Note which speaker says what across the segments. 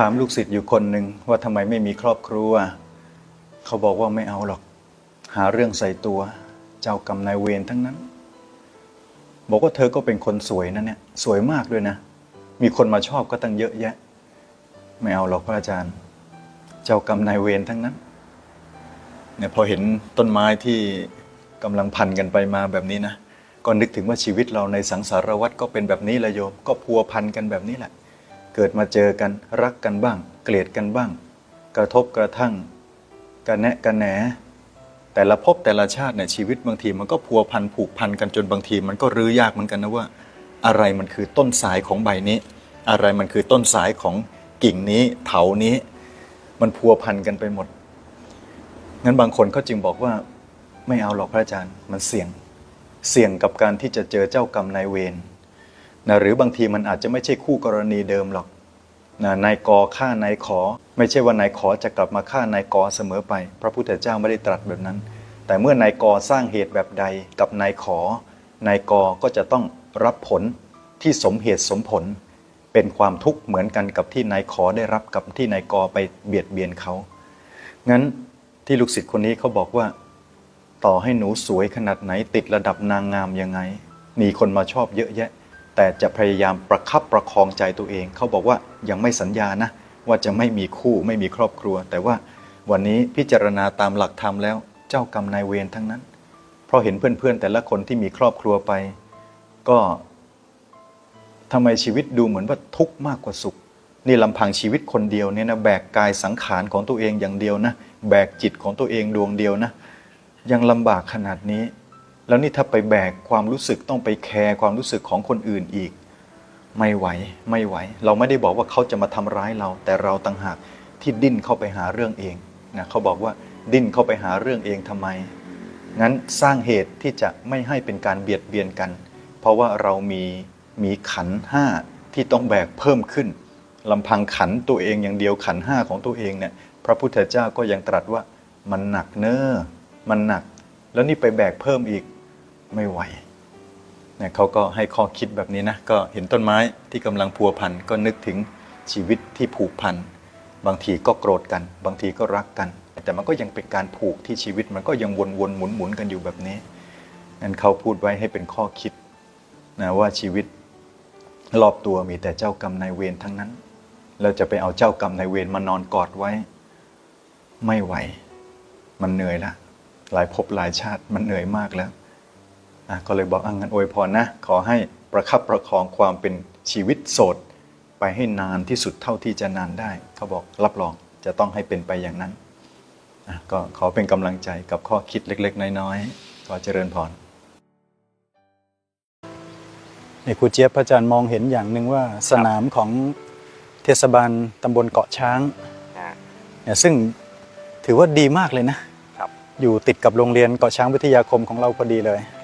Speaker 1: ถามลูกศิษย์อยู่คนหนึ่งว่าทำไมไม่มีครอบครัว เขาบอกว่าไม่เอาหรอก หาเรื่องใส่ตัว เจ้ากรรมนายเวรทั้งนั้น บอกว่าเธอก็เป็นคนสวยนะเนี่ย สวยมากด้วยนะ มีคนมาชอบก็ตั้งเยอะแยะ ไม่เอาหรอกพระอาจารย์ เจ้ากรรมนายเวรทั้งนั้นเนี่ยพอเห็นต้นไม้ที่กำลังพันกันไปมาแบบนี้นะก็นึกถึงว่าชีวิตเราในสังสารวัฏก็เป็นแบบนี้ละโยม ก็พัวพันกันแบบนี้แหละ เกิดมาเจอกันรักกันบ้าง เกลียดกันบ้าง กระทบกระทั่งกระแนะกระแหนแต่ละภพแต่ละชาติเนี่ยชีวิตบางทีมันก็พัวพันผูกพันกันจนบางที มันก็รื้อยากเหมือนกันนะว่า อะไรมันคือต้นสายของใบนี้ อะไรมันคือต้นสายของกิ่งนี้เถานี้ มันพัวพันกันไปหมดงั้นบางคนเขาจึงบอกว่าไม่เอาหรอกพระอาจารย์มันเสี่ยงเสี่ยงกับการที่จะเจอเจ้ากรรมนายเวรนะหรือบางทีมันอาจจะไม่ใช่คู่กรณีเดิมหรอก นะนายกอฆ่านายขอ ไม่ใช่ว่านายขอจะกลับมาฆ่านายกอเสมอไป พระพุทธเจ้าไม่ได้ตรัสแบบนั้น แต่เมื่อนายกอสร้างเหตุแบบใดกับนายขอนายกอก็จะต้องรับผลที่สมเหตุสมผล เป็นความทุกข์เหมือนกันกับที่นายขอได้รับกับที่นายกอไปเบียดเบียนเขางั้นที่ลูกศิษย์คนนี้เขาบอกว่า ต่อให้หนูสวยขนาดไหนติดระดับนางงามยังไง มีคนมาชอบเยอะแยะ แต่จะพยายามประคับประคองใจตัวเอง เขาบอกว่ายังไม่สัญญานะ ว่าจะไม่มีคู่ไม่มีครอบครัว แต่ว่าวันนี้พิจารณาตามหลักธรรมแล้วเจ้ากรรมนายเวรทั้งนั้น เพราะเห็นเพื่อนๆ แต่ละคนที่มีครอบครัวไป ก็ทำไมชีวิตดูเหมือนว่าทุกข์มากกว่าสุข นี่ลำพังชีวิตคนเดียวเนี่ยนะแบกกายสังขารของตัวเองอย่างเดียวนะ แบกจิตของตัวเองดวงเดียวนะ ยังลำบากขนาดนี้ แล้วนี่ถ้าไปแบกความรู้สึกต้องไปแคร์ความรู้สึกของคนอื่นอีก ไม่ไหวไม่ไหว เราไม่ได้บอกว่าเขาจะมาทำร้ายเรา แต่เราต่างหากที่ดิ้นเข้าไปหาเรื่องเองนะเขาบอกว่าดิ้นเข้าไปหาเรื่องเองทำไม งั้นสร้างเหตุที่จะไม่ให้เป็นการเบียดเบียนกัน เพราะว่าเรามีมีขันห้าที่ต้องแบกเพิ่มขึ้นลำพังขันตัวเองอย่างเดียวขันห้าของตัวเองเนี่ยพระพุทธเจ้าก็ยังตรัสว่ามันหนักเนอ้อมันหนัก แล้วนี่ไปแบกเพิ่มอีก ไม่ไหวเนี่ยเขาก็ให้ข้อคิดแบบนี้นะก็เห็นต้นไม้ที่กำลังพัวพันก็นึกถึงชีวิตที่ผูกพันบางทีก็โกรธกัน บางทีก็รักกัน แต่มันก็ยังเป็นการผูกที่ชีวิตมันก็ยังวนๆหมุนๆกันอยู่แบบนี้นั่นเขาพูดไว้ให้เป็นข้อคิดนะว่าชีวิตรอบตัวมีแต่เจ้ากรรมนายเวรทั้งนั้น เราจะไปเอาเจ้ากรรมนายเวรมานอนกอดไว้ ไม่ไหว มันเหนื่อยละหลายภพหลายชาติมันเหนื่อยมากแล้ว ก็เลยบอกอะงั้นอวยพรนะ ขอให้ประคับประคองความเป็นชีวิตโสด ไปให้นานที่สุดเท่าที่จะนานได้ เขาบอกรับรองจะต้องให้เป็นไปอย่างนั้นอะก็ขอเป็นกำลังใจกับข้อคิดเล็ก ๆ น้อยๆก็เจริญพรนี่ครูเจี๊ยบพระอาจารย์มองเห็นอย่างหนึ่งว่าสนามของเทศบาลตำบลเกาะช้าง
Speaker 2: อ่า
Speaker 1: เนี่ยซึ่งถือว่าดีมากเลยนะ
Speaker 2: ครับ
Speaker 1: อยู่ติดกับโรงเรียนเกาะช้างวิทยาคมของเราพอดีเลย
Speaker 2: ครับ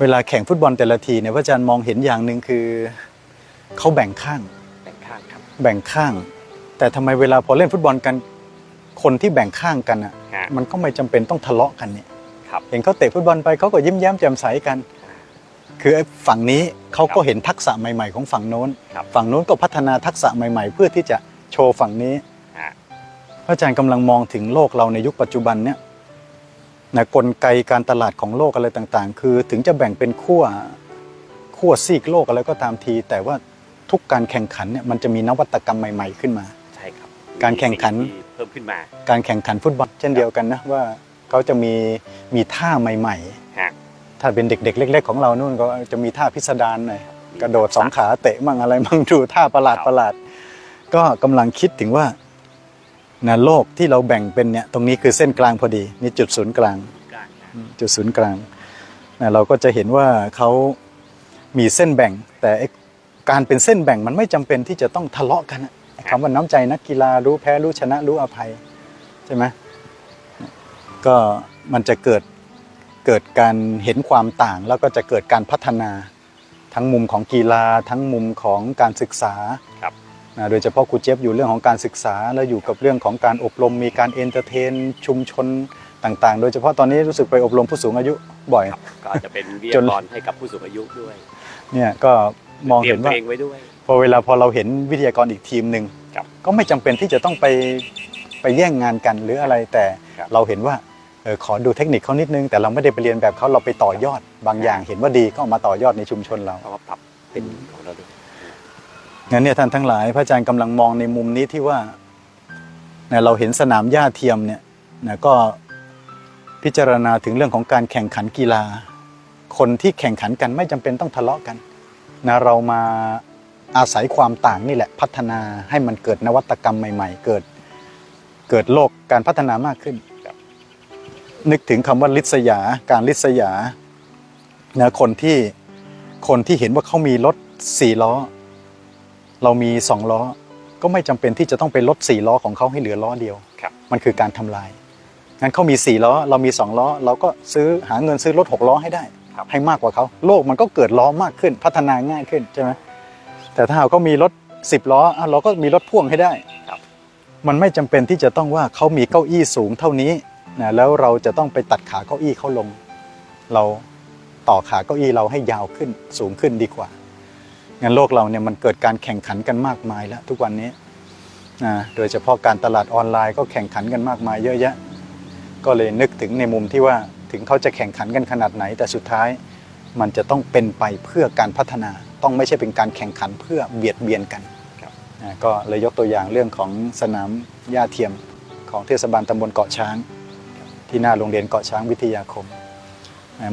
Speaker 1: เวลาแข่งฟุตบอลแต่ละทีเนี่ยพระอาจารย์มองเห็นอย่างหนึ่งคือเขาแบ่งข้าง
Speaker 2: แบ่งข้างครับ
Speaker 1: แบ่งข้าง แต่ทำไมเวลาพอเล่นฟุตบอลกันคนที่แบ่งข้างกันอะ
Speaker 2: ฮะ
Speaker 1: มันก็ไม่จำเป็นต้องทะเลาะกันเนี่ย
Speaker 2: ครับ
Speaker 1: เห็นเขาเตะฟุตบอลไปเขาก็ยิ้มแย้มแจ่มใสกัน คือไอ้ฝั่งนี้เขาก็เห็นทักษะใหม่ ๆ ของฝั่งโน้น
Speaker 2: ครับ
Speaker 1: ฝั่งโน้นก็พัฒนาทักษะใหม่ ๆ เพื่อที่จะโชว์ฝั่งนี้
Speaker 2: ฮะ
Speaker 1: พระอาจารย์กำลังมองถึงโลกเราในยุคปัจจุบันเนี่ย นะกลไกการตลาดของโลกอะไรต่างๆ คือถึงจะแบ่งเป็นขั้วขั้วซีกโลกอะไรก็ตามที แต่ว่าทุกการแข่งขันเนี่ยมันจะมีนวัตกรรมใหม่ ๆขึ้นมา
Speaker 2: ใช่ครับ
Speaker 1: การแข่งขัน
Speaker 2: มีสิ่ที่เพิ่มขึ้นมา
Speaker 1: การแข่งขันฟุตบอลเช่นเดียวกันนะว่าเขาจะมีมีท่าใหม่
Speaker 2: ฮะ
Speaker 1: ๆถ้าเป็นเด็กๆ เล็ก ๆ ของเรานู่นก็จะมีท่าพิสดารหน่อยกระโดดสองขาเตะมั่งอะไรมั่งดูท่าประหลาดประหลาดก็กำลังคิดถึงว่า นะโลกที่เราแบ่งเป็นเนี่ยตรงนี้คือเส้นกลางพอดีนี่จุดศูนย์กลาง
Speaker 2: กลางนะ
Speaker 1: จุดศูนย์กลางนะเราก็จะเห็นว่าเขามีเส้นแบ่ง แต่ไอ้การเป็นเส้นแบ่งมันไม่จำเป็นที่จะต้องทะเลาะกันอะไอ้คำว่าน้ำใจนักกีฬารู้แพ้รู้ชนะรู้อภัยใช่ไหมก็มันจะเกิดเกิดการเห็นความต่าง แล้วก็จะเกิดการพัฒนาทั้งมุมของกีฬาทั้งมุมของการศึกษา
Speaker 2: ครับ
Speaker 1: นะโดยเฉพาะครูเจี๊ยบอยู่เรื่องของการศึกษา แล้วอยู่กับเรื่องของการอบรมมีการเอนเตอร์เทน ชุมชนต่างๆ โดยเฉพาะตอนนี้รู้สึกไปอบรมผู้สูงอายุบ่อย
Speaker 2: ครับก็อาจจะเป็นวิท
Speaker 1: จ
Speaker 2: ยาน กรให้กับผู้สูงอายุด้วย
Speaker 1: เนี่ยก็มอง
Speaker 2: เตรีย
Speaker 1: เห็
Speaker 2: ม
Speaker 1: น
Speaker 2: ตัว
Speaker 1: ว่า
Speaker 2: เองไว้ด้วย
Speaker 1: พอเวลาพอเราเห็นวิทยากรอีกทีมหนึ่ง
Speaker 2: ครับ
Speaker 1: ก็ไม่จำเป็นที่จะต้องไปไปแย่งงานกันหรืออะไรแต่
Speaker 2: ครับ
Speaker 1: เราเห็นว่าเออขอดูเทคนิคเขานิดนึง แต่เราไม่ได้ไปเรียนแบบเขาเราไปต่อยอด บางอย่างเห็นว่าดีก็เอามาต่อยอดในชุมชนเรา
Speaker 2: เอามาปรับเป็นของเราด้วย
Speaker 1: งั้นเนี่ยท่านทั้งหลายพระอาจารย์กำลังมองในมุมนี้ที่ว่าเราเห็นสนามหญ้าเทียมเนี่ยก็พิจารณาถึงเรื่องของการแข่งขันกีฬา คนที่แข่งขันกันไม่จำเป็นต้องทะเลาะกันนะเรามาอาศัยความต่างนี่แหละพัฒนาให้มันเกิดนวัตกรรมใหม่ ๆ เกิดเกิดโลกการพัฒนามากขึ้น นึกถึงคำว่าลิษยา การลิษยานะคนที่คนที่เห็นว่าเขามีรถสี่ล้อ เรามีสองล้อ ก็ไม่จำเป็นที่จะต้องไปลดสี่ล้อของเขาให้เหลือล้อเดียว
Speaker 2: ครับ
Speaker 1: มันคือการทำลาย งั้นเขามีสี่ล้อ เรามีสองล้อ เราก็ซื้อหาเงินซื้อรถหกล้อให้ได้
Speaker 2: ครับ
Speaker 1: ให้มากกว่าเขา โลกมันก็เกิดล้อมากขึ้น พัฒนาง่ายขึ้นใช่ไหมแต่ถ้าเขามีรถสิบล้ออะเราก็มีรถพ่วงให้ได้
Speaker 2: ครับ
Speaker 1: มันไม่จำเป็นที่จะต้องว่าเขามีเก้าอี้สูงเท่านี้นะแล้วเราจะต้องไปตัดขาเก้าอี้เขาลง เราต่อขาเก้าอี้เราให้ยาวขึ้นสูงขึ้นดีกว่า งั้นโลกเราเนี่ยมันเกิดการแข่งขันกันมากมายแล้วทุกวันนี้นะโดยเฉพาะการตลาดออนไลน์ก็แข่งขันกันมากมายเยอะแยะ ก็เลยนึกถึงในมุมที่ว่าถึงเขาจะแข่งขันกันขนาดไหน แต่สุดท้ายมันจะต้องเป็นไปเพื่อการพัฒนา ต้องไม่ใช่เป็นการแข่งขันเพื่อเบียดเบียนกัน
Speaker 2: ครับ
Speaker 1: นะก็เลยยกตัวอย่างเรื่องของสนามหญ้าเทียมของเทศบาลตำบลเกาะช้าง ที่หน้าโรงเรียนเกาะช้างวิทยาคมอ่า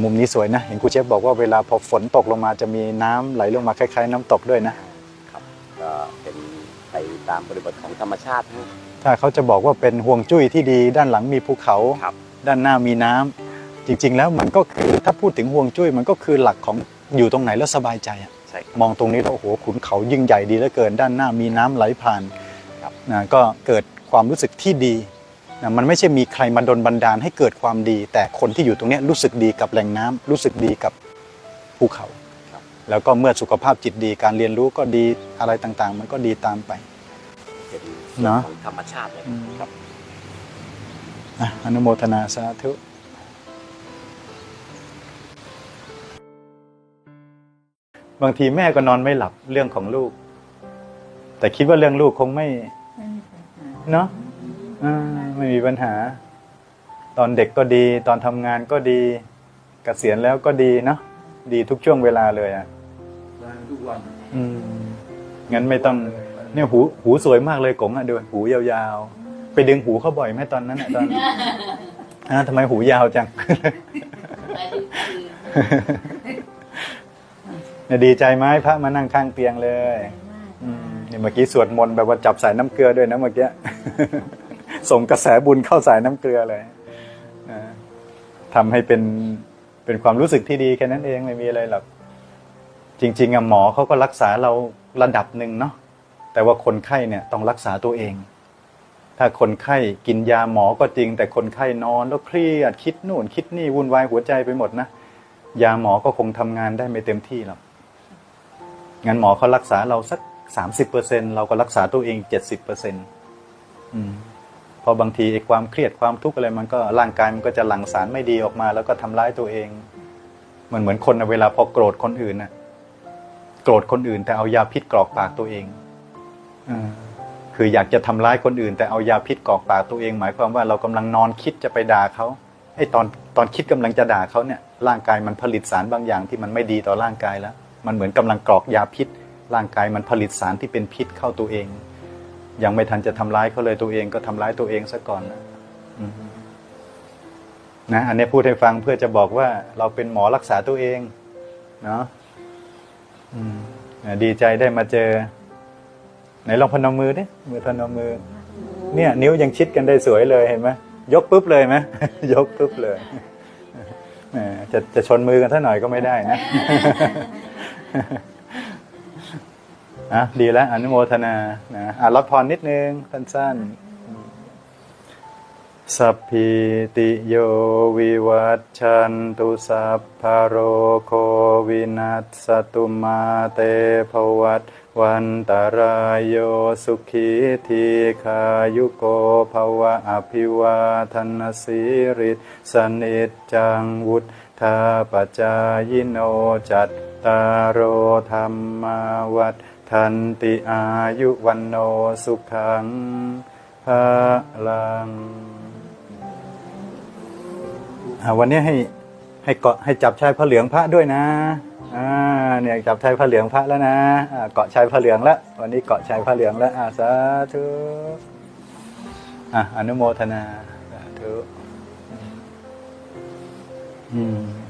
Speaker 1: มุมนี้สวยนะ เห็นครูเชฟบอกว่าเวลาพอฝนตกลงมาจะมีน้ำไหลลงมาคล้ายๆ น้ำตกด้วยนะ
Speaker 2: ครับก็เป็นไปตามบริบทของธรรมชาตินะ
Speaker 1: ถ้าเขาจะบอกว่าเป็นห่วงจุ้ยที่ดีด้านหลังมีภูเขา
Speaker 2: ครับ
Speaker 1: ด้านหน้ามีน้ำจริง ๆ แล้วมันก็คือถ้าพูดถึงห่วงจุ้ยมันก็คือหลักของอยู่ตรงไหนแล้วสบายใจอะ
Speaker 2: ใช่ครับ
Speaker 1: มองตรงนี้แล้วโอ้โหขุนเขายิ่งใหญ่ดีเหลือเกิน ด้านหน้ามีน้ำไหลผ่าน
Speaker 2: ครับ
Speaker 1: นะก็เกิดความรู้สึกที่ดี นะมันไม่ใช่มีใครมาดลบันดาลให้เกิดความดี แต่คนที่อยู่ตรงเนี้ยรู้สึกดีกับแหล่งน้ำรู้สึกดีกับภูเขา
Speaker 2: ครับ
Speaker 1: แล้วก็เมื่อสุขภาพจิตดีการเรียนรู้ก็ดีอะไรต่างๆ มันก็ดีตามไป
Speaker 2: เป็น
Speaker 1: เนอะ
Speaker 2: ของธรรมชาติเลย
Speaker 1: อืม
Speaker 2: ครับ
Speaker 1: อะอนุโมทนาสาธุบางทีแม่ก็นอนไม่หลับเรื่องของลูก แต่คิดว่าเรื่องลูกคงไม่เนาะ อ่าไม่มีปัญหา ตอนเด็กก็ดี ตอนทำงานก็ดีกเกษียณแล้วก็ดีเนาะดีทุกช่วงเวลาเลยอะ
Speaker 3: ทุกวัน
Speaker 1: อืมงั้นไม่ต้องเนี่ยหูหูสวยมากเลยกงอะดูหูยาวๆ ไปดึงหูเขาบ่อยไหมตอนนั้นอะตอนอ่าทำไมหูยาวจัง
Speaker 4: ไปทุกคืน
Speaker 1: เนี่ยดีใจไหมพระมานั่งข้างเตียงเลย อืมนี่เมื่อกี้สวดมนต์แบบว่าจับสายน้ำเกลือด้วยนะเมื่อกี้ ส่งกระแสบุญเข้าสายน้ำเกลือเลยนะทำให้เป็นเป็นความรู้สึกที่ดีแค่นั้นเองไม่มีอะไรหรอกจริง ๆอะหมอเขาก็รักษาเราระดับหนึ่งเนาะแต่ว่าคนไข้เนี่ยต้องรักษาตัวเอง ถ้าคนไข้กินยาหมอก็จริง แต่คนไข้นอนแล้วเครียดคิดนู่น คิดนี่วุ่นวายหัวใจไปหมดนะยาหมอก็คงทำงานได้ไม่เต็มที่หรอกงั้นหมอเขารักษาเราสักสามสิบเปอร์เซ็นเราก็รักษาตัวเองเจ็ดสิบเปอร์เซ็นต์ พอบางทีไอ้ความเครียดความทุกข์อะไรมันก็ร่างกายมันก็จะหลั่งสารไม่ดีออกมา แล้วก็ทำร้ายตัวเอง มันเหมือนคนน่ะเวลาพอโกรธคนอื่นน่ะโกรธคนอื่น แต่เอายาพิษกรอกปากตัวเองอาคืออยากจะทำร้ายคนอื่น แต่เอายาพิษกรอกปากตัวเอง หมายความว่าเรากำลังนอนคิดจะไปด่าเขาไอ้ตอนตอนคิดกำลังจะด่าเขาเนี่ย ร่างกายมันผลิตสารบางอย่างที่มันไม่ดีต่อร่างกายแล้ว มันเหมือนกำลังกรอกยาพิษ ร่างกายมันผลิตสารที่เป็นพิษเข้าตัวเอง ยังไม่ทันจะทำร้ายเขาเลยตัวเองก็ทำร้ายตัวเองซะก่อนนะนะอันนี้พูดให้ฟังเพื่อจะบอกว่า เราเป็นหมอรักษาตัวเองเนาะดีใจได้มาเจอ ไหนลองพนมมือดิมือพนมมือ เนี่ย นิ้วยังชิดกันได้สวยเลยเห็นไหมยกปุ๊บเลยไหมยกปุ๊บเลยจะจะชนมือกันท่าหน่อยก็ไม่ได้นะ อะดีแล้วอนุโมทนานะอะรับพรนิดนึง สั้นๆ สัพพิติโยวิวัตชันตุสัพพะโรโควินัสสตุมาเตภวัตวันตารายโยสุขีทีขายุโกภวะอภิวาทนสิริสนิจจังวุธาปจายโนจัตตารโอธรรมาวัฏ ทันติอายุวันโนสุขังภาลังวันนี้ให้ให้เกาะให้จับชายพระเหลืองพระด้วยนะอ่าเนี่ยจับชายพระเหลืองพระแล้วนะเกาะชายพระเหลืองแล้ววันนี้เกาะชายพระเหลืองแล้วอาสาธุอะอนุโมทนาสาธุอืม